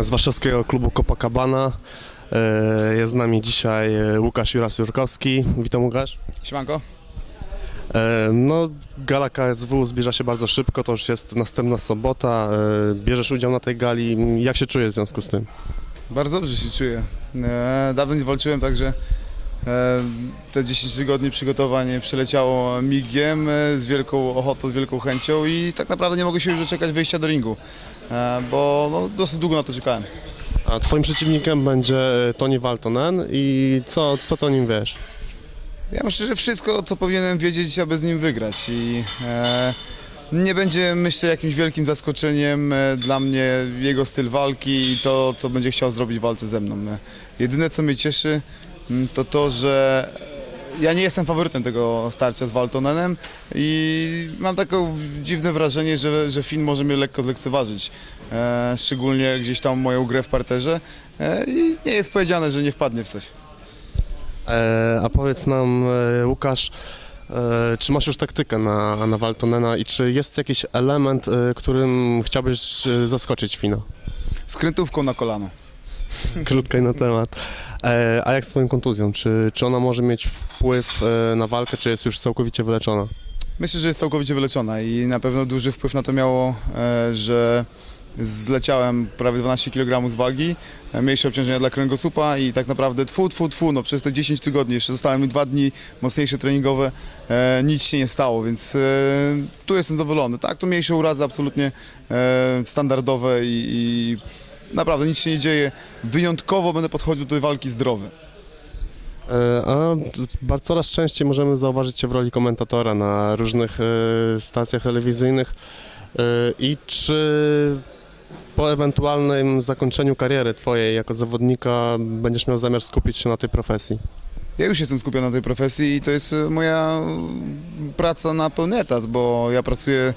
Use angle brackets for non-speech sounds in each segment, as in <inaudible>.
Z warszawskiego klubu Copacabana. E, Jest z nami dzisiaj e, Łukasz Juras-Jurkowski. Witam Łukasz. Siemanko. E, No, gala KSW zbliża się bardzo szybko, to już jest następna sobota. Bierzesz udział na tej gali. Jak się czujesz w związku z tym? Bardzo dobrze się czuję. Dawno nie walczyłem, także te 10 tygodni przygotowań przeleciało migiem, z wielką ochotą, z wielką chęcią i tak naprawdę nie mogę się już doczekać wyjścia do ringu, bo no, dosyć długo na to czekałem. A twoim przeciwnikiem będzie e, Toni Waltonen i co, co ty o nim wiesz? Ja myślę, że wszystko, co powinienem wiedzieć, aby z nim wygrać i e, nie będzie, myślę, jakimś wielkim zaskoczeniem e, dla mnie jego styl walki i to, co będzie chciał zrobić w walce ze mną. E, Jedyne, co mnie cieszy, to to, że ja nie jestem faworytem tego starcia z Waltonenem i mam takie dziwne wrażenie, że, że Finn może mnie lekko zlekceważyć, e, szczególnie gdzieś tam moją grę w parterze e, i nie jest powiedziane, że nie wpadnie w coś. E, A powiedz nam, e, Łukasz, e, czy masz już taktykę na, na Waltonena i czy jest jakiś element, e, którym chciałbyś e, zaskoczyć Fina? Skrętówką na kolano. <laughs> Krótko i na temat. E, a jak z twoją kontuzją? Czy, czy ona może mieć wpływ e, na walkę, czy jest już całkowicie wyleczona? Myślę, że jest całkowicie wyleczona i na pewno duży wpływ na to miało, e, że zleciałem prawie 12 kg z wagi, e, mniejsze obciążenia dla kręgosłupa i tak naprawdę tfu, tfu, tfu, no przez te 10 tygodni, jeszcze zostały mi dwa dni mocniejsze treningowe, e, nic się nie stało, więc e, tu jestem zadowolony. Tak, tu mniejsze urazy absolutnie e, standardowe i, i naprawdę nic się nie dzieje. Wyjątkowo będę podchodził do tej walki zdrowy. E, a bardzo coraz częściej możemy zauważyć Cię w roli komentatora na różnych e, stacjach telewizyjnych. E, I czy po ewentualnym zakończeniu kariery Twojej jako zawodnika będziesz miał zamiar skupić się na tej profesji? Ja już jestem skupiony na tej profesji i to jest moja praca na pełny etat, bo ja pracuję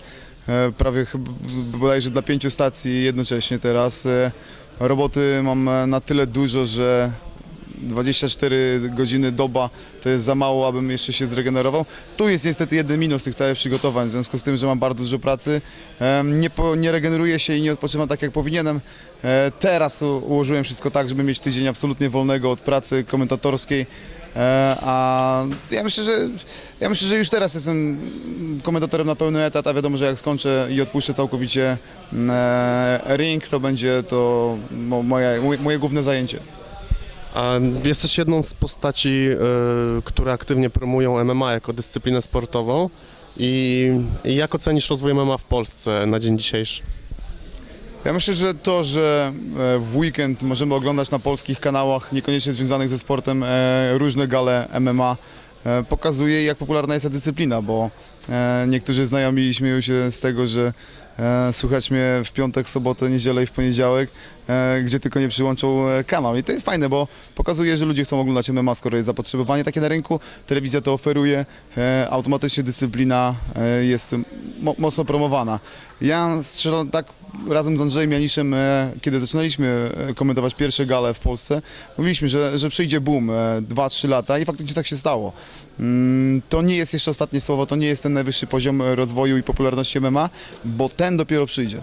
prawie chyba bodajże dla pięciu stacji jednocześnie teraz. E, Roboty mam e, na tyle dużo, że 24 godziny doba to jest za mało, abym jeszcze się zregenerował. Tu jest niestety jeden minus tych całych przygotowań, w związku z tym, że mam bardzo dużo pracy. Nie, po, nie regeneruję się i nie odpoczywam tak jak powinienem. E, Teraz ułożyłem wszystko tak, żeby mieć tydzień absolutnie wolnego od pracy komentatorskiej. E, A ja myślę, że ja myślę, że już teraz jestem komentatorem na pełny etat, a wiadomo, że jak skończę i odpuszczę całkowicie e, ring, to będzie to mo- moje, moje, moje główne zajęcie. Jesteś jedną z postaci, e, które aktywnie promują MMA jako dyscyplinę sportową. I, jak ocenisz rozwój MMA w Polsce na dzień dzisiejszy? Ja myślę, że to, że e, w weekend możemy oglądać na polskich kanałach, niekoniecznie związanych ze sportem, e, różne gale MMA, pokazuje jak popularna jest ta dyscyplina, bo niektórzy znajomi śmieją się z tego, że słuchać mnie w piątek, sobotę, niedzielę i w poniedziałek, gdzie tylko nie przyłączą e, kanał. I to jest fajne, bo pokazuje, że ludzie chcą oglądać MMA, skoro jest zapotrzebowanie takie na rynku, telewizja to oferuje, e, automatycznie dyscyplina e, jest mo- mocno promowana. Ja strzelam tak razem z Andrzejem Janiszem, e, kiedy zaczynaliśmy e, komentować pierwsze gale w Polsce, mówiliśmy, że, że przyjdzie boom, 2-3 lata i faktycznie tak się stało. Mm, To nie jest jeszcze ostatnie słowo, to nie jest ten najwyższy poziom e, rozwoju i popularności MMA, bo ten dopiero przyjdzie.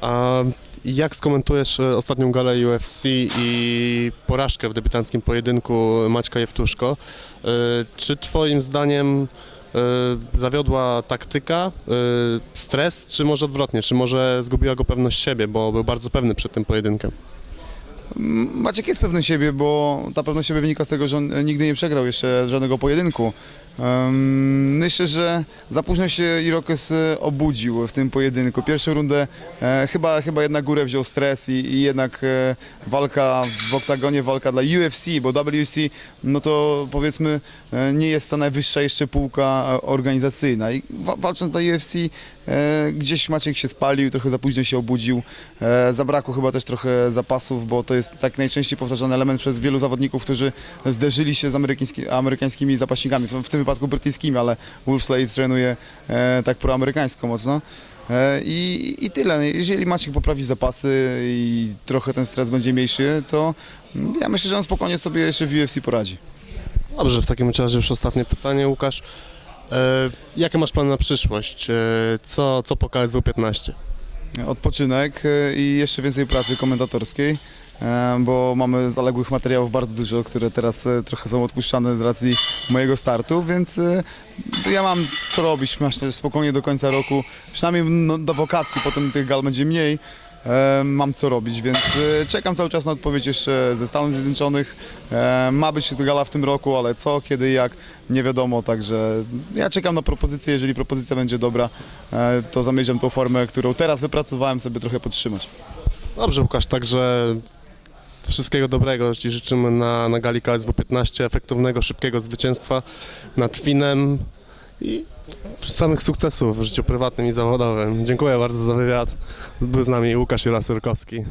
A jak skomentujesz e, ostatnią galę UFC i porażkę w debiutanckim pojedynku Maćka Jewtuszko? E, Czy twoim zdaniem e, zawiodła taktyka, stres, czy może odwrotnie? Czy może zgubiła go pewność siebie, bo był bardzo pewny przed tym pojedynkiem? Maciek jest pewny siebie, bo ta pewność siebie wynika z tego, że on nigdy nie przegrał jeszcze żadnego pojedynku. Myślę, że za późno się Irokes e, obudził w tym pojedynku. Pierwszą rundę e, chyba, chyba jednak górę wziął stres i, i jednak e, walka w oktagonie, walka dla UFC, bo WC no to powiedzmy nie jest ta najwyższa jeszcze półka organizacyjna. I wa- walcząc dla UFC gdzieś Maciek się spalił, trochę za późno się obudził. Zabrakło chyba też trochę zapasów, bo to jest tak najczęściej powtarzany element przez wielu zawodników, którzy zderzyli się z amerykański, amerykańskimi zapaśnikami, w tym wypadku brytyjskimi, ale Wolf Slade trenuje e, tak proamerykańsko mocno. E, I, I tyle. Jeżeli Maciek poprawi zapasy i trochę ten stres będzie mniejszy, to ja myślę, że on spokojnie sobie jeszcze w UFC poradzi. Dobrze, w takim razie już ostatnie pytanie, Łukasz. E, Jakie masz plany na przyszłość? E, Co, co po KSW 15? odpoczynek e, i jeszcze więcej pracy komentatorskiej, bo mamy zaległych materiałów bardzo dużo, które teraz e, trochę są odpuszczane z racji mojego startu, więc e, ja mam co robić, myślę, spokojnie do końca roku, przynajmniej no, do wakacji, potem tych gal będzie mniej. E, mam co robić, więc e, czekam cały czas na odpowiedź jeszcze ze Stanów Zjednoczonych. E, ma być gala w tym roku, ale co, kiedy, jak, nie wiadomo, także ja czekam na propozycję, jeżeli propozycja będzie dobra, e, to zamierzam tą formę, którą teraz wypracowałem sobie trochę podtrzymać. Dobrze Łukasz, także wszystkiego dobrego Ci życzymy na, na gali KSW 15, efektywnego, szybkiego zwycięstwa nad Finem i samych sukcesów w życiu prywatnym i zawodowym. Dziękuję bardzo za wywiad. Był z nami Łukasz Jura Surkowski.